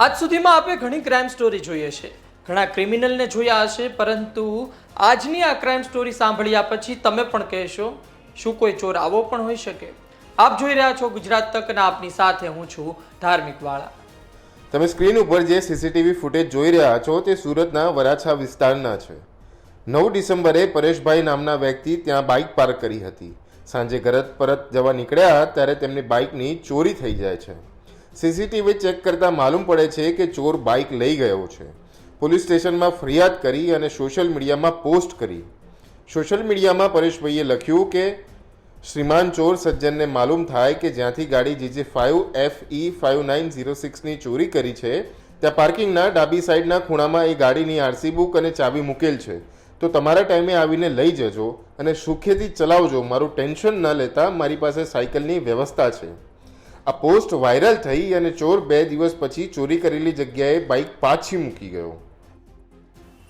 આજ સુધીમાં આપણે ઘણી ક્રાઇમ સ્ટોરી જોઈએ છે. ઘણા ક્રિમિનલને જોયા હશે, પરંતુ આજની આ ક્રાઇમ સ્ટોરી સાંભળ્યા પછી તમે પણ કહેશો, શું કોઈ ચોર આવો પણ હોઈ શકે? આપ જોઈ રહ્યા છો ગુજરાત તક અને આપની સાથે હું છું ધાર્મિક વાળા. તમે સ્ક્રીન ઉપર જે સીસીટીવી ફૂટેજ જોઈ રહ્યા છો તે સુરતના વરાછા વિસ્તારના છે. નવ ડિસેમ્બરે પરેશભાઈ નામના વ્યક્તિ ત્યાં બાઇક પાર્ક કરી હતી. સાંજે ઘર પરત જવા નીકળ્યા ત્યારે તેમની બાઇકની ચોરી થઈ જાય છે. સીસીટીવી ચેક કરતાં માલુમ પડે છે કે ચોર બાઇક લઈ ગયો છે. પોલીસ સ્ટેશનમાં ફરિયાદ કરી અને સોશિયલ મીડિયામાં પોસ્ટ કરી. સોશિયલ મીડિયામાં પરેશભાઈએ લખ્યું કે, શ્રીમાન ચોર સજ્જનને માલુમ થાય કે જ્યાંથી ગાડી GJ five F E five nine zero સિક્સની ચોરી કરી છે, ત્યાં પાર્કિંગના ડાબી સાઈડના ખૂણામાં એ ગાડીની આરસી બુક અને ચાવી મૂકેલ છે. તો તમારા ટાઈમે આવીને લઈ જજો અને સુખેથી ચલાવજો. મારું ટેન્શન ન લેતા મારી પાસે સાયકલની વ્યવસ્થા છે. આ પોસ્ટ વાયરલ થઈ અને ચોર બે દિવસ પછી ચોરી કરેલી જગ્યાએ બાઇક પાછી મૂકી ગયો.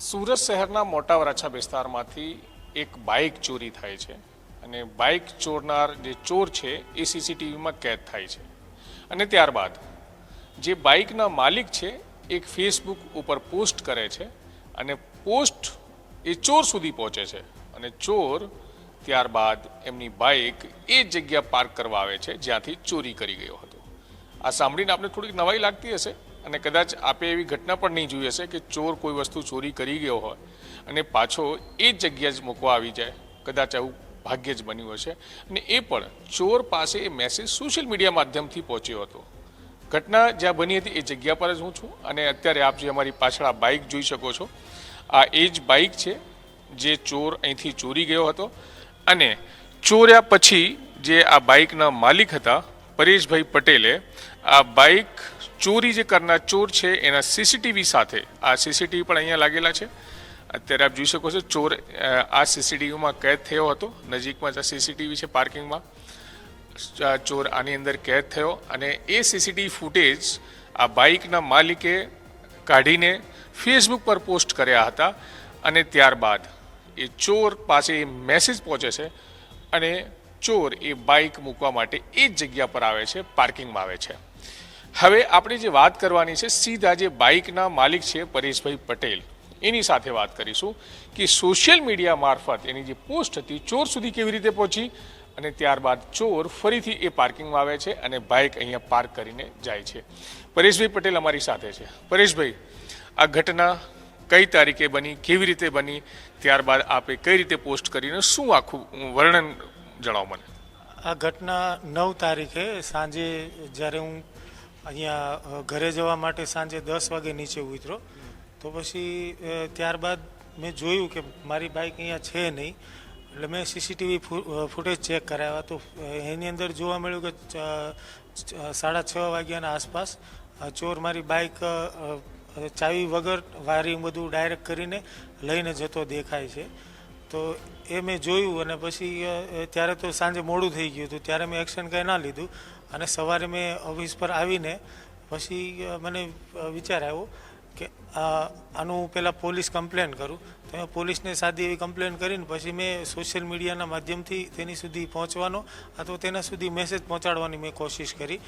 સુરત શહેરના મોટા વરાછા વિસ્તારમાંથી એક બાઇક ચોરી થાય છે અને બાઇક ચોરનાર જે ચોર છે એ સીસીટીવીમાં કેદ થાય છે. અને ત્યારબાદ જે બાઇકના માલિક છે એક ફેસબુક ઉપર પોસ્ટ કરે છે અને પોસ્ટ એ ચોર સુધી પહોંચે છે. અને ચોર ત્યારબાદ એમની બાઇક એ જગ્યા પાર્ક કરવા આવે છે, જ્યાંથી ચોરી કરી ગયો હતો. આ સાંભળીને આપણે થોડીક નવાઈ લાગતી હશે અને કદાચ આપે એવી ઘટના પણ નહીં જોઈ હશે કે ચોર કોઈ વસ્તુ ચોરી કરી ગયો હોય અને પાછો એ જ જગ્યા જ મૂકવા આવી જાય, કદાચ આવું ભાગ્ય જ બન્યું હશે. અને એ પણ ચોર પાસે એ મેસેજ સોશિયલ મીડિયા માધ્યમથી પહોંચ્યો હતો. ઘટના જ્યાં બની હતી એ જગ્યા પર જ હું છું અને અત્યારે આપ જે અમારી પાછળ આ બાઇક જોઈ શકો છો, આ એ જ બાઇક છે જે ચોર અહીંથી ચોરી ગયો હતો. અને ચોર્યા પછી જે આ બાઇકના માલિક હતા, પરેશભાઈ પટેલે, આ બાઇક ચોરી જે કરનાર ચોર છે, એના સીસીટીવી સાથે, આ સીસીટીવી પણ અહીંયા લાગેલા છે. અત્યારે આપ જોઈ શકો છો, ચોર આ સીસીટીવીમાં કેદ થયો હતો. નજીકમાં જ સીસીટીવી છે પાર્કિંગમાં. ચોર આની અંદર કેદ થયો અને એ સીસીટીવી ફૂટેજ આ બાઇકના માલિકે કાઢીને ફેસબુક પર પોસ્ટ કર્યા હતા અને ત્યારબાદ એ ચોર પાસે એ મેસેજ પહોંચે છે અને ચોર એ બાઇક મૂકવા માટે એ જ જગ્યા પર આવે છે પાર્કિંગમાં આવે છે. હવે આપણે જે વાત કરવાની છે, સીધા જે બાઇકના માલિક છે, પરેશભાઈ પટેલ, એની સાથે વાત કરીશું કે સોશિયલ મીડિયા મારફત એની જે પોસ્ટ હતી, ચોર સુધી કેવી રીતે પહોંચી અને ત્યારબાદ ચોર ફરીથી એ પાર્કિંગમાં આવે છે અને બાઇક અહીંયા પાર્ક કરીને જાય છે. પરેશભાઈ પટેલ અમારી સાથે છે. પરેશભાઈ, આ ઘટના કઈ તારીખે બની, કેવી રીતે બની, ત્યારબાદ આપે કઈ રીતે પોસ્ટ કરીને શું આખું વર્ણન જણાવો મને? આ ઘટના નવ તારીખે સાંજે જ્યારે હું અહીંયા ઘરે જવા માટે સાંજે દસ વાગે નીચે ઉતરો તો પછી ત્યારબાદ મેં જોયું કે મારી બાઇક અહીંયા છે નહીં, એટલે મેં સીસીટીવી ફૂટેજ ચેક કરાવ્યા. તો એની અંદર જોવા મળ્યું કે સાડા છ વાગ્યાના આસપાસ ચોર મારી બાઇક ચાવી વગર વાયરિંગ બધું ડાયરેક્ટ કરીને લઈને જતો દેખાય છે. તો એ મેં જોયું અને પછી ત્યારે તો સાંજે મોડું થઈ ગયું હતું, ત્યારે મેં એક્શન કંઈ ના લીધું. અને સવારે મેં ઓફિસ પર આવીને પછી મને વિચાર આવ્યો કે આનું પહેલાં પોલીસ કમ્પ્લેન કરું. તો મેં પોલીસને સાદી એવી કમ્પ્લેન કરીને પછી મેં સોશિયલ મીડિયાના માધ્યમથી તેની સુધી પહોંચવાનો અથવા તેના સુધી મેસેજ પહોંચાડવાની મેં કોશિશ કરી.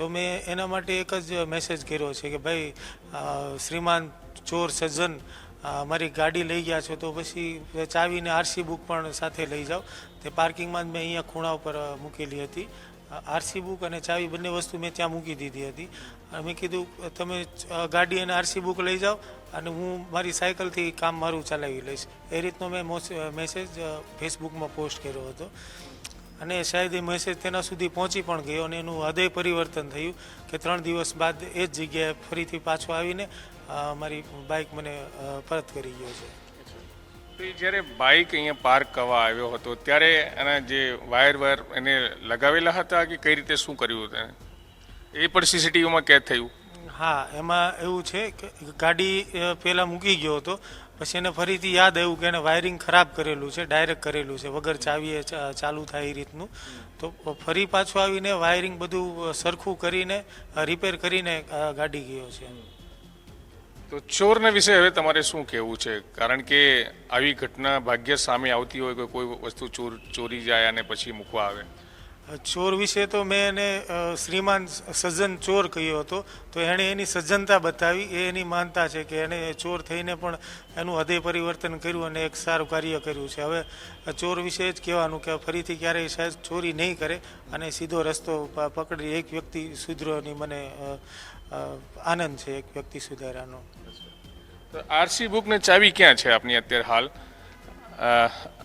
તો મેં એના માટે એક જ મેસેજ કર્યો છે કે ભાઈ શ્રીમાન ચોર સજ્જન મારી ગાડી લઈ ગયા છો તો પછી ચાવીને આરસી બુક પણ સાથે લઈ જાઓ. તે પાર્કિંગમાં જ મેં અહીંયા ખૂણા ઉપર મૂકેલી હતી. આરસી બુક અને ચાવી બંને વસ્તુ મેં ત્યાં મૂકી દીધી હતી. મેં કીધું, તમે ગાડી અને આરસી બુક લઈ જાઓ અને હું મારી સાયકલથી કામ મારું ચલાવી લઈશ. એ રીતનો મેં મોસ- મેસેજ ફેસબુકમાં પોસ્ટ કર્યો હતો. અને શાયદ એ મેસેજ તેના સુધી પહોંચી પણ ગયો અને એનું હૃદય પરિવર્તન થયું કે ત્રણ દિવસ બાદ એ જ જગ્યાએ ફરીથી પાછો આવીને મારી બાઇક મને પરત કરી ગયો છે તો એ જ્યારે બાઇક અહીંયા પાર્ક કરવા આવ્યો હતો ત્યારે એના જે વાયર વાયર એને લગાવેલા હતા કે કઈ રીતે શું કર્યું હતું એને? એ પણ સીસીટીવીમાં કેદ થયું હા એમાં એવું છે કે ગાડી પહેલાં મૂકી ગયો હતો પછી એને ફરીથી યાદ આવ્યું કે એને વાયરિંગ ખરાબ કરેલું છે ડાયરેક્ટ કરેલું છે, વગર ચાવીએ ચાલુ થાય એ રીતનું. તો ફરી પાછું આવીને વાયરિંગ બધું સરખું કરીને રિપેર કરીને ગાડી ગયો છે. તો ચોરના વિશે હવે તમારે શું કહેવું છે? કારણ કે આવી ઘટના ભાગ્ય સામે આવતી હોય કે કોઈ વસ્તુ ચોર, ચોરી જાય અને પછી મૂકવા આવે. ચોર વિશે તો મેં એને શ્રીમાન સજ્જન ચોર કહ્યો હતો, તો એણે એની સજ્જનતા બતાવી, એ એની માનતા છે કે એણે ચોર થઈને પણ એનું હૃદય પરિવર્તન કર્યું અને એક સારું કાર્ય કર્યું છે. હવે ચોર વિશે જ કહેવાનું કે ફરીથી ક્યારેય સાહેબ ચોરી નહીં કરે અને સીધો રસ્તો પકડી એક વ્યક્તિ સુધરોની મને આનંદ છે એક વ્યક્તિ સુધારાનો. તો આરસી બુકને ચાવી ક્યાં છે આપની અત્યારે હાલ?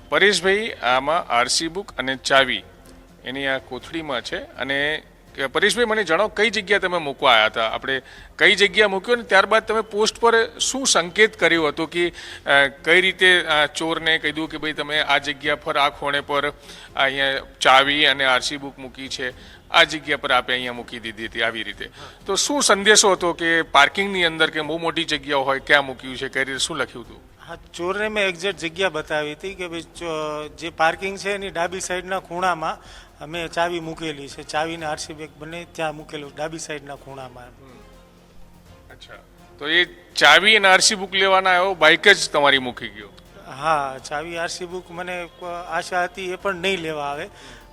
પરેશભાઈ, આમાં આરસી બુક અને ચાવી એની આ કોથળીમાં છે. અને પરેશભાઈ, મને જણાવો, કઈ જગ્યા તમે મૂકવા આવ્યા હતા? આપણે કઈ જગ્યા મૂક્યો ને ત્યારબાદ તમે પોસ્ટ પર શું સંકેત કર્યો હતો કે કઈ રીતે ચોરને કીધું કે ભાઈ તમે આ જગ્યા પર, આ ખૂણે પર અહીંયા ચાવી અને આરસી બુક મૂકી છે, આ જગ્યા પર આપે અહીંયા મૂકી દીધી હતી આવી રીતે. તો શું સંદેશો હતો કે પાર્કિંગની અંદર કે બહુ મોટી જગ્યાઓ હોય, ક્યાં મૂક્યું છે, કઈ રીતે, શું લખ્યું હતું? હા ચોરને મેં એક્ઝેક્ટ જગ્યા બતાવી હતી કે ભાઈ જે પાર્કિંગ છે એની ડાબી સાઈડના ખૂણામાં અમે ચાવી મૂકેલી છે. ચાવીને આરસી બેગ બંને ત્યાં મૂકેલું ડાબી સાઈડના ખૂણામાં. અચ્છા. તો એ ચાવી અને આરસી બુક લેવાના આવ્યો બાઇક જ તમારી મૂકી ગયો? હા ચાવી આરસી બુક મને આશા હતી એ પણ નહીં લેવા આવે.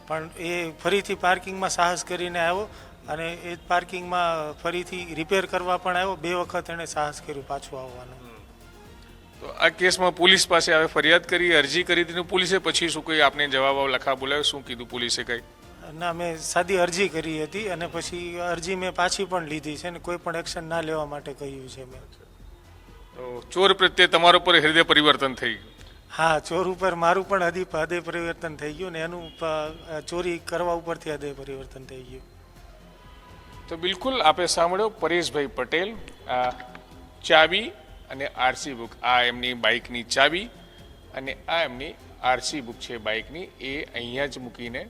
પણ એ ફરીથી પાર્કિંગમાં સાહસ કરીને આવ્યો અને એ પાર્કિંગમાં ફરીથી રિપેર કરવા પણ આવ્યો. બે વખત એણે સાહસ કર્યું પાછું આવવાનું. તો આ કેસમાં પોલીસ પાસે હવે ફરિયાદ કરી અરજી કરી હતી પોલીસે પછી શું કોઈ આપને જવાબ લખા બોલાવ્યો શું કીધું પોલીસે કઈ? ના મેં સાદી અરજી કરી હતી અને પછી અરજી મેં પાછી પણ લીધી છે ને કોઈ પણ એક્શન ના લેવા માટે કહ્યું છે મેં. તો ચોર પ્રત્યે તમારા પર હૃદય પરિવર્તન થઈ ગયું? હા ચોર ઉપર મારું પણ હદી હૃદય પરિવર્તન થઈ ગયું ને એનું ચોરી કરવા ઉપરથી હૃદય પરિવર્તન થઈ ગયું. તો બિલકુલ આપે સાંભળ્યો પરેશભાઈ પટેલ ચાવી અને આરસી બુક, આ એમની બાઇકની ચાવી અને આ એમની આરસી બુક છે બાઇકની, એ અહીંયા જ મૂકીને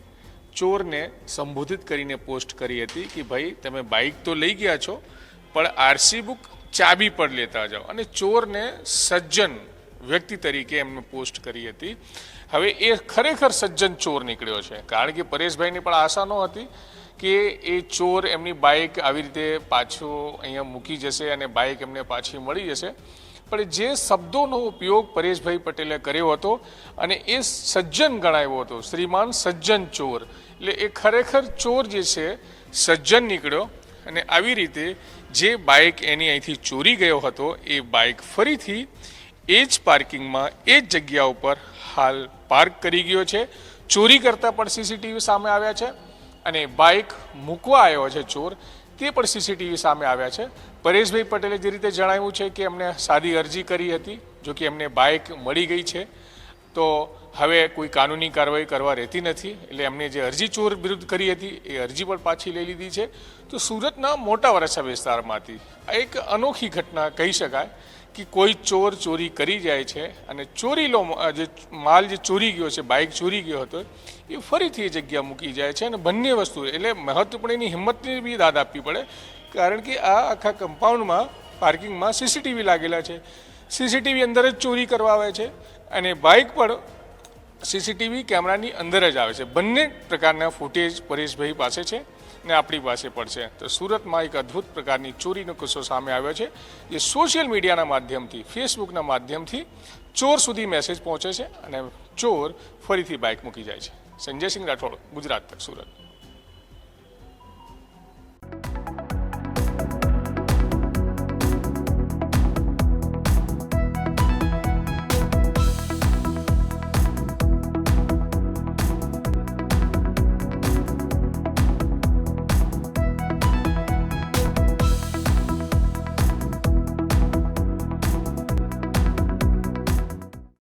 ચોરને સંબોધિત કરીને પોસ્ટ કરી હતી કે ભાઈ, તમે બાઇક તો લઈ ગયા છો, પણ આરસી બુક ચાબી પણ લેતા જાઓ. અને ચોરને સજ્જન વ્યક્તિ તરીકે એમને પોસ્ટ કરી હતી. હવે એ ખરેખર સજ્જન ચોર નીકળ્યો છે. કારણ કે પરેશભાઈની પણ આશા નહોતી. કે એ ચોર એમની બાઇક આવી રીતે પાછો અહીંયા મૂકી જશે અને બાઇક એમને પાછી મળી જશે. પણ જે શબ્દોનો ઉપયોગ પરેશભાઈ પટેલે કર્યો હતો અને એ સજ્જન ગણાવ્યો હતો, શ્રીમાન સજ્જન ચોર. એટલે એ ખરેખર ચોર જે છે, સજ્જન નીકળ્યો અને આવી રીતે જે બાઇક એની અહીંથી ચોરી ગયો હતો, એ બાઇક ફરીથી એ જ પાર્કિંગમાં, એ જ જગ્યા ઉપર હાલ પાર્ક કરી ગયો છે. ચોરી કરતા પણ સીસીટીવી સામે આવ્યા છે. અને બાઇક મૂકવા આવ્યો છે ચોર, તે પણ સીસીટીવી સામે આવ્યા છે. પરેશભાઈ પટેલે જે રીતે જણાવ્યું છે કે એમને સાદી અરજી કરી હતી, જો કે એમને બાઇક મળી ગઈ છે. તો હવે કોઈ કાનૂની કાર્યવાહી કરવા રહેતી નથી, એટલે એમને જે અરજી ચોર વિરુદ્ધ કરી હતી, એ અરજી પણ પાછી લઈ લીધી છે. તો સુરતના મોટા વરસા વિસ્તારમાંથી આ એક અનોખી ઘટના કહી શકાય કે કોઈ ચોર ચોરી કરી જાય છે અને ચોરીલો લો જે માલ જે ચોરી ગયો છે, બાઇક ચોરી ગયો હતો, એ ફરીથી એ જગ્યા મૂકી જાય છે અને બંને વસ્તુ, એટલે મહત્વપૂર્ણ એની હિંમતની બી દાદ આપવી પડે, કારણ કે આ આખા કમ્પાઉન્ડમાં, પાર્કિંગમાં સીસીટીવી લાગેલા છે. સીસીટીવી અંદર જ ચોરી કરવા આવે છે અને બાઇક પણ સીસીટીવી કેમેરાની અંદર જ આવે છે. બંને પ્રકારના ફૂટેજ પરેશભાઈ પાસે છે. ને આપણી પાસે છે. તો સુરતમાં એક અદ્ભુત પ્રકારની ચોરીનો કિસ્સો સામે આવ્યો છે. જે સોશિયલ મીડિયાના માધ્યમથી, ફેસબુકના માધ્યમથી ચોર સુધી મેસેજ પહોંચે છે અને ચોર ફરીથી બાઇક મૂકી જાય છે. સંજય સિંહ રાઠોડ, ગુજરાત તક, સુરત.